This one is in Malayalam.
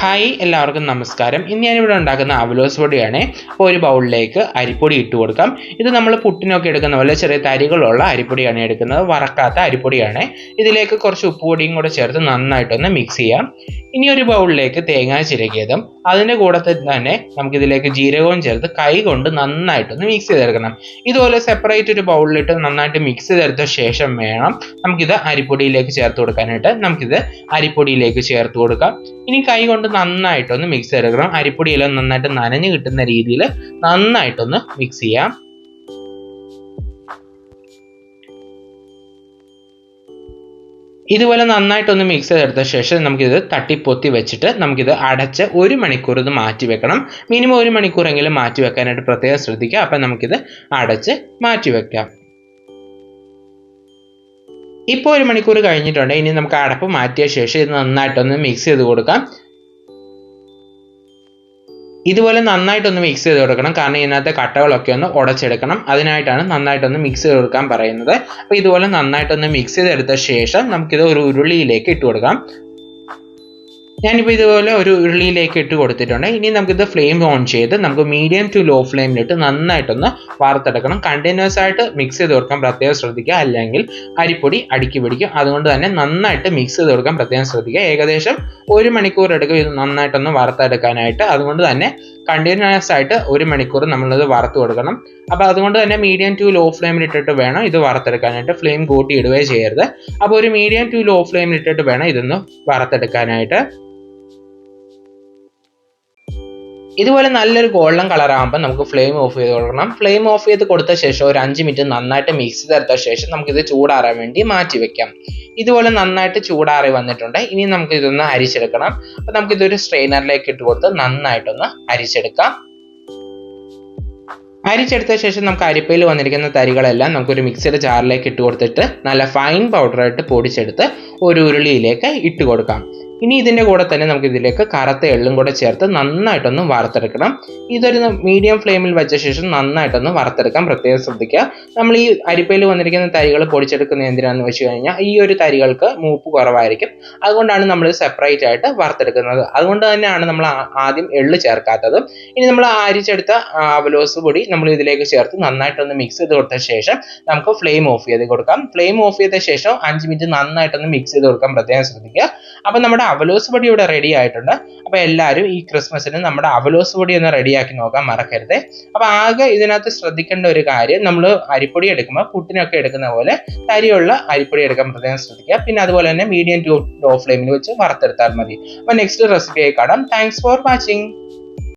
ഹായ് എല്ലാവർക്കും നമസ്കാരം. ഇന്ന് ഞാനിവിടെ ഉണ്ടാക്കുന്ന അവലോസ് പൊടിയാണ്. അപ്പോൾ ഒരു ബൗളിലേക്ക് അരിപ്പൊടി ഇട്ട് കൊടുക്കാം. ഇത് നമ്മൾ പുട്ടിനൊക്കെ എടുക്കുന്ന പോലെ ചെറിയ തരികളുള്ള അരിപ്പൊടിയാണ് എടുക്കുന്നത്. വറക്കാത്ത അരിപ്പൊടിയാണ്. ഇതിലേക്ക് കുറച്ച് ഉപ്പുപൊടിയും കൂടെ ചേർത്ത് നന്നായിട്ടൊന്ന് മിക്സ് ചെയ്യാം. ഇനി ഒരു ബൗളിലേക്ക് തേങ്ങ ചിരകിയതും അതിന്റെ കൂടെ തന്നെ നമുക്കിതിലേക്ക് ജീരകവും ചേർത്ത് കൈ കൊണ്ട് നന്നായിട്ടൊന്ന് മിക്സ് ചെയ്തെടുക്കണം. ഇതുപോലെ സെപ്പറേറ്റ് ഒരു ബൗളിലിട്ട് നന്നായിട്ട് മിക്സ് ചെയ്തെടുത്ത ശേഷം വേണം നമുക്കിത് അരിപ്പൊടിയിലേക്ക് ചേർത്ത് കൊടുക്കാനായിട്ട്. നമുക്കിത് അരിപ്പൊടിയിലേക്ക് ചേർത്ത് കൊടുക്കാം. ഇനി കൈ കൊണ്ട് നന്നായിട്ടൊന്ന് മിക്സ് ചെയ്തെടുക്കണം. അരിപ്പൊടിയെല്ലാം നന്നായിട്ട് നനഞ്ഞു കിട്ടുന്ന രീതിയിൽ നന്നായിട്ടൊന്ന് മിക്സ് ചെയ്യാം. ഇതുപോലെ നന്നായിട്ടൊന്ന് മിക്സ് ചെയ്തെടുത്ത ശേഷം നമുക്കിത് തട്ടിപ്പൊത്തി വെച്ചിട്ട് നമുക്കിത് അടച്ച് ഒരു മണിക്കൂർ ഇത് മാറ്റി വെക്കണം. മിനിമം ഒരു മണിക്കൂറെങ്കിലും മാറ്റി വെക്കാനായിട്ട് പ്രത്യേകം ശ്രദ്ധിക്കുക. അപ്പം നമുക്കിത് അടച്ച് മാറ്റി വെക്കാം. ഇപ്പോൾ ഒരു മണിക്കൂർ കഴിഞ്ഞിട്ടുണ്ട്. ഇനി നമുക്ക് അടപ്പ് മാറ്റിയ ശേഷം ഇത് നന്നായിട്ടൊന്ന് മിക്സ് ചെയ്ത് കൊടുക്കാം. ഇതുപോലെ നന്നായിട്ടൊന്ന് മിക്സ് ചെയ്ത് കൊടുക്കണം. കാരണം ഇതിനകത്തെ കട്ടകളൊക്കെ ഒന്ന് ഉടച്ചെടുക്കണം. അതിനായിട്ടാണ് നന്നായിട്ടൊന്ന് മിക്സ് ചെയ്ത് കൊടുക്കാൻ പറയുന്നത്. അപ്പോൾ ഇതുപോലെ നന്നായിട്ടൊന്ന് മിക്സ് ചെയ്തെടുത്ത ശേഷം നമുക്കിത് ഒരു ഉരുളിയിലേക്ക് ഇട്ട് കൊടുക്കാം. ഞാനിപ്പോൾ ഇതുപോലെ ഒരു ഉരുളിയിലേക്ക് ഇട്ട് കൊടുത്തിട്ടുണ്ട്. ഇനി നമുക്കിത് ഫ്ലെയിം ഓൺ ചെയ്ത് നമുക്ക് മീഡിയം ടു ലോ ഫ്ലെയിമിലിട്ട് നന്നായിട്ടൊന്ന് വാർത്തെടുക്കണം കണ്ടിന്യൂസ് ആയിട്ട് മിക്സ് ചെയ്ത് കൊടുക്കാൻ പ്രത്യേകം ശ്രദ്ധിക്കുക. അല്ലെങ്കിൽ അരിപ്പൊടി അടുക്കി പിടിക്കും. അതുകൊണ്ട് തന്നെ നന്നായിട്ട് മിക്സ് ചെയ്ത് കൊടുക്കാൻ പ്രത്യേകം ശ്രദ്ധിക്കുക. ഏകദേശം ഒരു മണിക്കൂർ എടുക്കും ഇത് നന്നായിട്ടൊന്ന് വറുത്തെടുക്കാനായിട്ട്. അതുകൊണ്ട് തന്നെ കണ്ടിന്യൂസ് ആയിട്ട് ഒരു മണിക്കൂർ നമ്മളിത് വറുത്ത് കൊടുക്കണം. അപ്പോൾ അതുകൊണ്ട് തന്നെ മീഡിയം ടു ലോ ഫ്ലെയിമിൽ ഇട്ടിട്ട് വേണം ഇത് വറുത്തെടുക്കാനായിട്ട്. ഫ്ലെയിം കൂട്ടി ഇടുകയോ ചെയ്യരുത്. അപ്പോൾ ഒരു മീഡിയം ടു ലോ ഫ്ലെയിമിൽ ഇട്ടിട്ട് വേണം ഇതൊന്ന് വറുത്തെടുക്കാനായിട്ട്. ഇതുപോലെ നല്ലൊരു ഗോൾഡൻ കളർ ആകുമ്പോൾ നമുക്ക് ഫ്ലെയിം ഓഫ് ചെയ്ത് കൊടുക്കണം. ഫ്ലെയിം ഓഫ് ചെയ്ത് കൊടുത്ത ശേഷം ഒരു അഞ്ച് മിനിറ്റ് നന്നായിട്ട് മിക്സ് ചെയ്തെടുത്ത ശേഷം നമുക്കിത് ചൂടാറാൻ വേണ്ടി മാറ്റി വെക്കാം. ഇതുപോലെ നന്നായിട്ട് ചൂടാറി വന്നിട്ടുണ്ട്. ഇനി നമുക്ക് ഇതൊന്ന് അരിച്ചെടുക്കണം. അപ്പം നമുക്ക് ഇതൊരു സ്ട്രെയിനറിലേക്ക് ഇട്ട് കൊടുത്ത് നന്നായിട്ടൊന്ന് അരിച്ചെടുക്കാം. അരിച്ചെടുത്ത ശേഷം നമുക്ക് അരിപ്പയിൽ വന്നിരിക്കുന്ന തരികളെല്ലാം നമുക്കൊരു മിക്സിയുടെ ജാറിലേക്ക് ഇട്ട് കൊടുത്തിട്ട് നല്ല ഫൈൻ പൗഡറായിട്ട് പൊടിച്ചെടുത്ത് ഒരു ഉരുളിയിലേക്ക് ഇട്ട് കൊടുക്കാം. ഇനി ഇതിന്റെ കൂടെ തന്നെ നമുക്ക് ഇതിലേക്ക് കറുത്ത എള്ളും കൂടെ ചേർത്ത് നന്നായിട്ടൊന്ന് വറുത്തെടുക്കണം. ഇതൊരു മീഡിയം ഫ്ലെയിമിൽ വെച്ച ശേഷം നന്നായിട്ടൊന്ന് വറുത്തെടുക്കാൻ പ്രത്യേകം ശ്രദ്ധിക്കുക. നമ്മൾ ഈ അരിപ്പയിൽ വന്നിരിക്കുന്ന തരികൾ പൊടിച്ചെടുക്കുന്ന എന്തിനാന്ന് വെച്ച് കഴിഞ്ഞാൽ ഈ ഒരു തരികൾക്ക് മൂപ്പ് കുറവായിരിക്കും. അതുകൊണ്ടാണ് നമ്മൾ സെപ്പറേറ്റ് ആയിട്ട് വറുത്തെടുക്കുന്നത്. അതുകൊണ്ട് തന്നെയാണ് നമ്മൾ ആദ്യം എള്ള് ചേർക്കാത്തത്. ഇനി നമ്മൾ അരിച്ചെടുത്ത അവലോസ് പൊടി നമ്മൾ ഇതിലേക്ക് ചേർത്ത് നന്നായിട്ടൊന്ന് മിക്സ് ചെയ്ത് കൊടുത്ത ശേഷം നമുക്ക് ഫ്ലെയിം ഓഫ് ചെയ്ത് കൊടുക്കാം. ഫ്ലെയിം ഓഫ് ചെയ്ത ശേഷം അഞ്ച് മിനിറ്റ് നന്നായിട്ടൊന്ന് മിക്സ് ചെയ്ത് കൊടുക്കാൻ പ്രത്യേകം ശ്രദ്ധിക്കുക. അപ്പോൾ നമ്മുടെ അവലോസ് പൊടി ഇവിടെ റെഡി ആയിട്ടുണ്ട്. അപ്പോൾ എല്ലാവരും ഈ ക്രിസ്മസിന് നമ്മുടെ അവലോസ് പൊടി ഒന്ന് റെഡിയാക്കി നോക്കാൻ മറക്കരുത്. അപ്പോൾ ആകെ ഇതിനകത്ത് ശ്രദ്ധിക്കേണ്ട ഒരു കാര്യം നമ്മൾ അരിപ്പൊടി എടുക്കുമ്പോൾ പുട്ടിനൊക്കെ എടുക്കുന്ന പോലെ തരിയുള്ള അരിപ്പൊടി എടുക്കാൻ പ്രത്യേകം ശ്രദ്ധിക്കുക. പിന്നെ അതുപോലെ തന്നെ മീഡിയം ടു ലോ ഫ്ലെയിമിൽ വെച്ച് വറുത്തെടുത്താൽ മതി. അപ്പോൾ നെക്സ്റ്റ് റെസിപ്പിയായി കാണാം. Thanks for watching